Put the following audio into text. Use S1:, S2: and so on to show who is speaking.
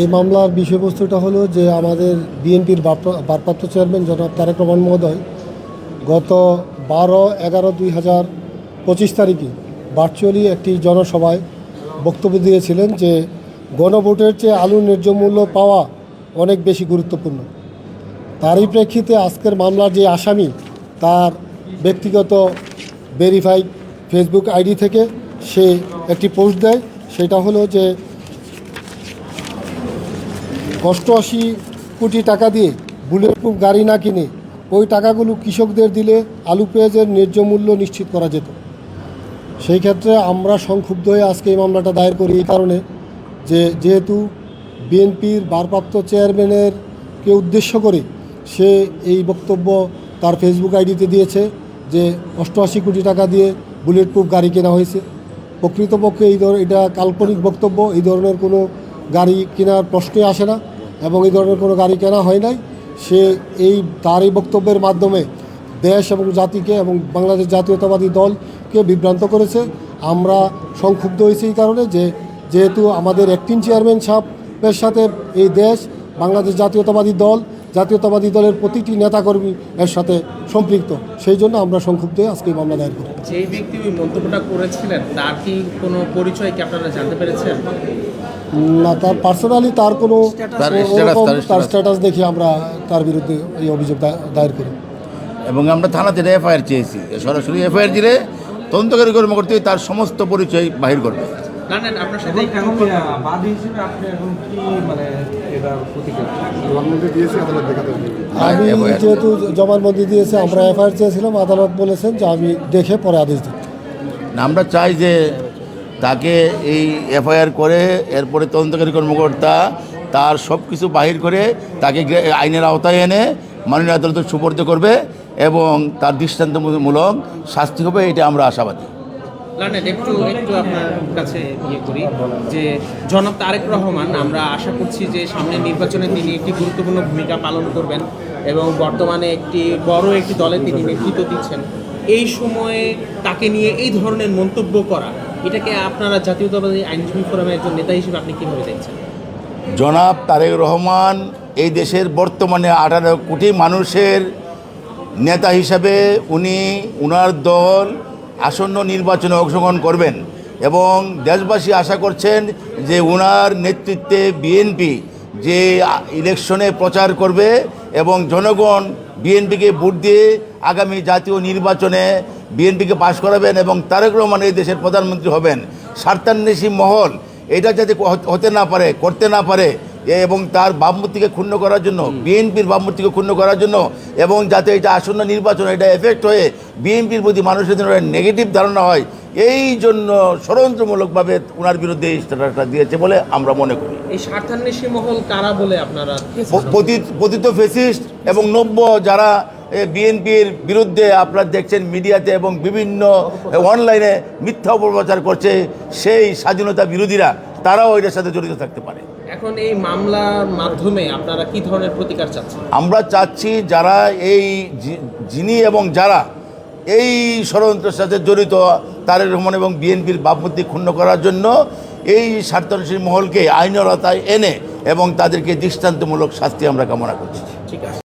S1: এই মামলার বিষয়বস্তুটা হলো যে আমাদের বিএনপির ভারপ্রাপ্ত চেয়ারম্যান জনাব তারেক রহমান মহোদয় গত বারো এগারো দুই হাজার পঁচিশ তারিখে ভার্চুয়ালি একটি জনসভায় বক্তব্য দিয়েছিলেন যে গণভোটের চেয়ে আলুর ন্যায্য মূল্য পাওয়া অনেক বেশি গুরুত্বপূর্ণ। তারই প্রেক্ষিতে আজকের মামলার যে আসামি, তার ব্যক্তিগত ভেরিফাইড ফেসবুক আইডি থেকে সে একটি পোস্ট দেয়। সেটা হলো যে অষ্টআশি কোটি টাকা দিয়ে বুলেট প্রুফ গাড়ি না কিনে ওই টাকাগুলো কৃষকদের দিলে আলু পেঁয়াজের ন্যায্য মূল্য নিশ্চিত করা যেত। সেই ক্ষেত্রে আমরা সংক্ষুব্ধ হয়ে আজকে এই মামলাটা দায়ের করি এই কারণে যে যেহেতু বিএনপির ভারপ্রাপ্ত চেয়ারম্যানের কে উদ্দেশ্য করে সে এই বক্তব্য তার ফেসবুক আইডিতে দিয়েছে যে অষ্টআশি কোটি টাকা দিয়ে বুলেট প্রুফ গাড়ি কেনা হয়েছে। প্রকৃতপক্ষে এই ধর এটা কাল্পনিক বক্তব্য, এই ধরনের কোনো গাড়ি কেনার প্রশ্নে আসে না এবং এই ধরনের কোনো গাড়ি কেনা হয় নাই। সে এই, তার এই বক্তব্যের মাধ্যমে দেশ এবং জাতিকে এবং বাংলাদেশ জাতীয়তাবাদী দলকে বিভ্রান্ত করেছে। আমরা সংক্ষুব্ধ হয়েছি এই কারণে যে, যেহেতু আমাদের অ্যাক্টিং চেয়ারম্যান সাহেবের সাথে এই দেশ, বাংলাদেশ জাতীয়তাবাদী দল জাতীয়তাবাদী দলের প্রতিটি নেতাকর্মী এর সাথে সম্পৃক্ত। সেই জন্য আমরা সংক্ষুব্ধ হয়ে আজকে এই মামলা দায়ের করি।
S2: যে ব্যক্তি ওই মন্তব্যটা করেছিলেন তার কি কোনো পরিচয় কি আপনারা জানতে পেরেছেন?
S1: না তার পার্সোনালি তার কোনো
S3: তার
S1: স্ট্যাটাস দেখে আমরা তার বিরুদ্ধে এই অভিযোগ দা- দায়ের করি।
S3: এবং আমরা থানা থানাতে এফআইআর চেয়েছি। সরাসরি এফআইআর দিলে তদন্তকারী কর্মকর্তা তার সমস্ত পরিচয় বাহির করবে।
S2: না না আপনার সাথে
S4: এখন বাদী হিসেবে আপনি এখন কি মানে প্রতিক্রিয়া
S1: আমি যেহেতু জবানবন্দি দিয়েছে আমরা এফআইআর চেয়েছিলাম আদালত বলেছেন যে আমি দেখে পরে আদেশ দিই
S3: না, আমরা চাই যে তাকে এই এফআইআর করে এরপরে তদন্তকারী কর্মকর্তা তার সব কিছু বাহির করে তাকে আইনের আওতায় এনে মাননীয় আদালতে সুপর্দ করবে এবং তার দৃষ্টান্তমূলক শাস্তি হবে এটা আমরা আশাবাদী।
S2: একটু একটু আপনার কাছে ইয়ে করি যে জনাব তারেক রহমান, আমরা আশা করছি যে সামনের নির্বাচনে তিনি একটি গুরুত্বপূর্ণ ভূমিকা পালন করবেন এবং বর্তমানে একটি বড় একটি দলে তিনি নেতৃত্ব দিচ্ছেন। এই সময়ে তাকে নিয়ে এই ধরনের মন্তব্য করা, এটাকে আপনারা জাতীয়তাবাদী আইনজীবী ফোরামের একজন নেতা হিসেবে আপনি কীভাবে দেখছেন?
S3: জনাব তারেক রহমান এই দেশের বর্তমানে আঠারো কোটি মানুষের নেতা হিসাবে উনি উনার দল আসন্ন নির্বাচনে অংশগ্রহণ করবেন। এবং দেশবাসী আশা করছেন যে ওনার নেতৃত্বে বিএনপি যে ইলেকশনে প্রচার করবে এবং জনগণ বিএনপিকে ভোট দিয়ে আগামী জাতীয় নির্বাচনে বিএনপিকে পাশ করাবেন এবং তারেক রহমান এই দেশের প্রধানমন্ত্রী হবেন। স্বার্থান্বেষী মহল, এটা যাতে হতে না পারে, করতে না পারে এবং তার ভাবমূর্তিকে ক্ষুণ্ণ করার জন্য বিএনপির ভাবমূর্তিকে ক্ষুণ্ণ করার জন্য এবং যাতে এটা আসন্ন নির্বাচন এটা এফেক্ট হয়ে বিএনপির প্রতি মানুষের জন্য নেগেটিভ ধারণা হয় এই জন্য ষড়যন্ত্রমূলকভাবে ওনার বিরুদ্ধে এই স্ট্যাটাসটা দিয়েছে বলে আমরা মনে করি।
S2: এই স্বার্থান্বেষী মহল কারা বলে আপনারা
S3: পতিত ফেসিস্ট এবং নব্য যারা বিএনপির বিরুদ্ধে আপনারা দেখছেন মিডিয়াতে এবং বিভিন্ন অনলাইনে মিথ্যা অপপ্রচার করছে সেই স্বাধীনতা বিরোধীরা তারাও এটার সাথে জড়িত থাকতে পারে।
S2: এখন এই মামলার মাধ্যমে আপনারা কি ধরনের প্রতিকার চাচ্ছেন?
S3: আমরা চাচ্ছি যারা এই যিনি এবং যারা এই ষড়যন্ত্রের সাথে জড়িত তারেক রহমান এবং বিএনপির বাপমূর্তি ক্ষুণ্ণ করার জন্য এই স্বার্থনশীল মহলকে আইনরতায় এনে এবং তাদেরকে দৃষ্টান্তমূলক শাস্তি আমরা কামনা করছি।
S2: ঠিক আছে।